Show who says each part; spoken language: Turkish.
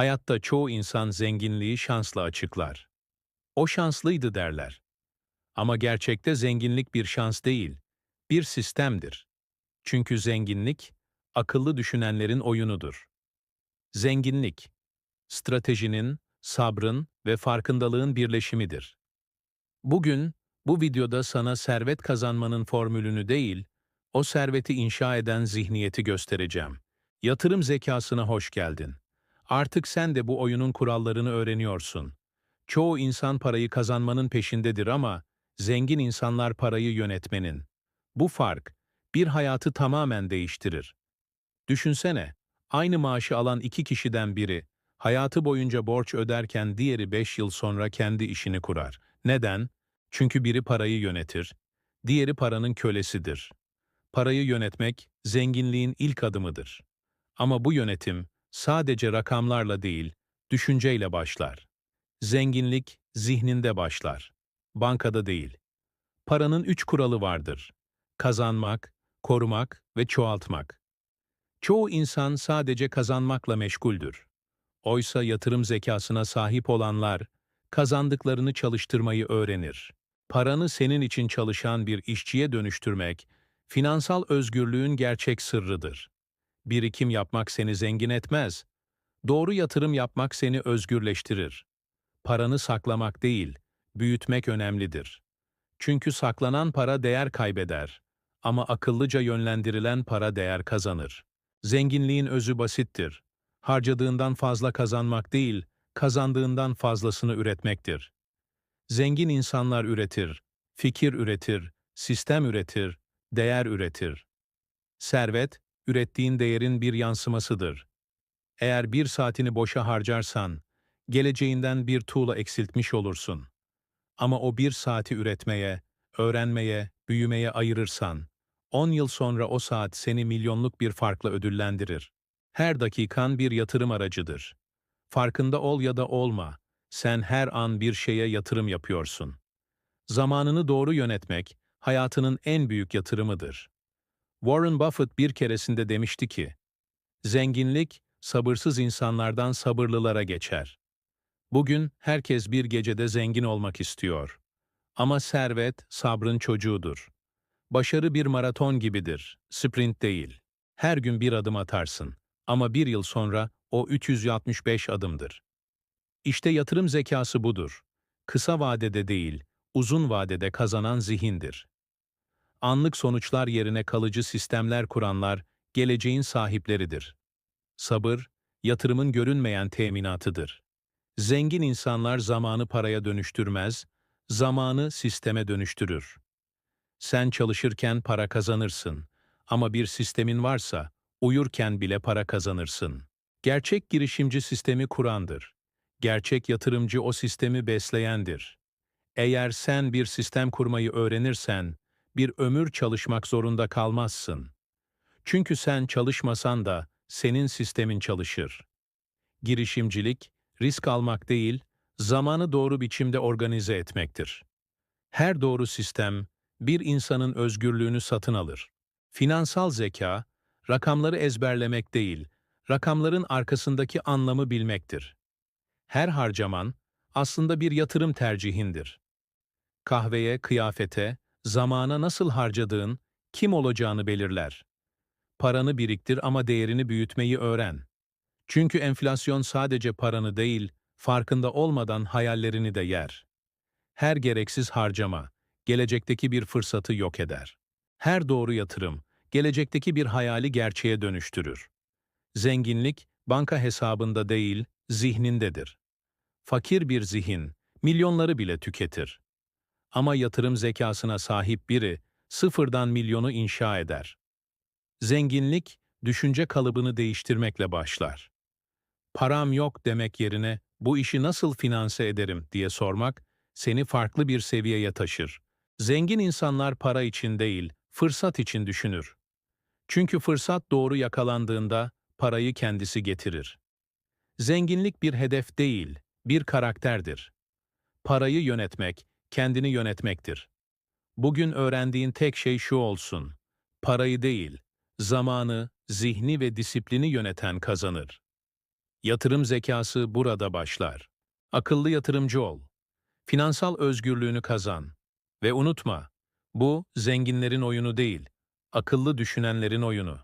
Speaker 1: Hayatta çoğu insan zenginliği şansla açıklar. O şanslıydı derler. Ama gerçekte zenginlik bir şans değil, bir sistemdir. Çünkü zenginlik, akıllı düşünenlerin oyunudur. Zenginlik, stratejinin, sabrın ve farkındalığın birleşimidir. Bugün, bu videoda sana servet kazanmanın formülünü değil, o serveti inşa eden zihniyeti göstereceğim. Yatırım zekasına hoş geldin. Artık sen de bu oyunun kurallarını öğreniyorsun. Çoğu insan parayı kazanmanın peşindedir ama zengin insanlar parayı yönetmenin. Bu fark, bir hayatı tamamen değiştirir. Düşünsene, aynı maaşı alan iki kişiden biri, hayatı boyunca borç öderken diğeri beş yıl sonra kendi işini kurar. Neden? Çünkü biri parayı yönetir, diğeri paranın kölesidir. Parayı yönetmek, zenginliğin ilk adımıdır. Ama bu yönetim, sadece rakamlarla değil, düşünceyle başlar. Zenginlik, zihninde başlar. Bankada değil. Paranın üç kuralı vardır. Kazanmak, korumak ve çoğaltmak. Çoğu insan sadece kazanmakla meşguldür. Oysa yatırım zekasına sahip olanlar, kazandıklarını çalıştırmayı öğrenir. Paranı senin için çalışan bir işçiye dönüştürmek, finansal özgürlüğün gerçek sırrıdır. Birikim yapmak seni zengin etmez. Doğru yatırım yapmak seni özgürleştirir. Paranı saklamak değil, büyütmek önemlidir. Çünkü saklanan para değer kaybeder. Ama akıllıca yönlendirilen para değer kazanır. Zenginliğin özü basittir. Harcadığından fazla kazanmak değil, kazandığından fazlasını üretmektir. Zengin insanlar üretir, fikir üretir, sistem üretir, değer üretir. Servet, ürettiğin değerin bir yansımasıdır. Eğer bir saatini boşa harcarsan, geleceğinden bir tuğla eksiltmiş olursun. Ama o bir saati üretmeye, öğrenmeye, büyümeye ayırırsan, 10 yıl sonra o saat seni milyonluk bir farkla ödüllendirir. Her dakikan bir yatırım aracıdır. Farkında ol ya da olma, sen her an bir şeye yatırım yapıyorsun. Zamanını doğru yönetmek, hayatının en büyük yatırımıdır. Warren Buffett bir keresinde demişti ki, Zenginlik, sabırsız insanlardan sabırlılara geçer. Bugün herkes bir gecede zengin olmak istiyor. Ama servet, sabrın çocuğudur. Başarı bir maraton gibidir, sprint değil. Her gün bir adım atarsın ama bir yıl sonra o 365 adımdır. İşte yatırım zekası budur. Kısa vadede değil, uzun vadede kazanan zihindir. Anlık sonuçlar yerine kalıcı sistemler kuranlar, geleceğin sahipleridir. Sabır, yatırımın görünmeyen teminatıdır. Zengin insanlar zamanı paraya dönüştürmez, zamanı sisteme dönüştürür. Sen çalışırken para kazanırsın ama bir sistemin varsa uyurken bile para kazanırsın. Gerçek girişimci sistemi kurandır. Gerçek yatırımcı o sistemi besleyendir. Eğer sen bir sistem kurmayı öğrenirsen, bir ömür çalışmak zorunda kalmazsın. Çünkü sen çalışmasan da senin sistemin çalışır. Girişimcilik, risk almak değil, zamanı doğru biçimde organize etmektir. Her doğru sistem, bir insanın özgürlüğünü satın alır. Finansal zeka, rakamları ezberlemek değil, rakamların arkasındaki anlamı bilmektir. Her harcaman, aslında bir yatırım tercihindir. Kahveye, kıyafete, zamana nasıl harcadığın, kim olacağını belirler. Paranı biriktir ama değerini büyütmeyi öğren. Çünkü enflasyon sadece paranı değil, farkında olmadan hayallerini de yer. Her gereksiz harcama, gelecekteki bir fırsatı yok eder. Her doğru yatırım, gelecekteki bir hayali gerçeğe dönüştürür. Zenginlik, banka hesabında değil, zihnindedir. Fakir bir zihin, milyonları bile tüketir. Ama yatırım zekasına sahip biri, sıfırdan milyonu inşa eder. Zenginlik, düşünce kalıbını değiştirmekle başlar. Param yok demek yerine, bu işi nasıl finanse ederim diye sormak, seni farklı bir seviyeye taşır. Zengin insanlar para için değil, fırsat için düşünür. Çünkü fırsat doğru yakalandığında parayı kendisi getirir. Zenginlik bir hedef değil, bir karakterdir. Parayı yönetmek, kendini yönetmektir. Bugün öğrendiğin tek şey şu olsun. Parayı değil, zamanı, zihni ve disiplini yöneten kazanır. Yatırım zekası burada başlar. Akıllı yatırımcı ol. Finansal özgürlüğünü kazan. Ve unutma, bu zenginlerin oyunu değil, akıllı düşünenlerin oyunu.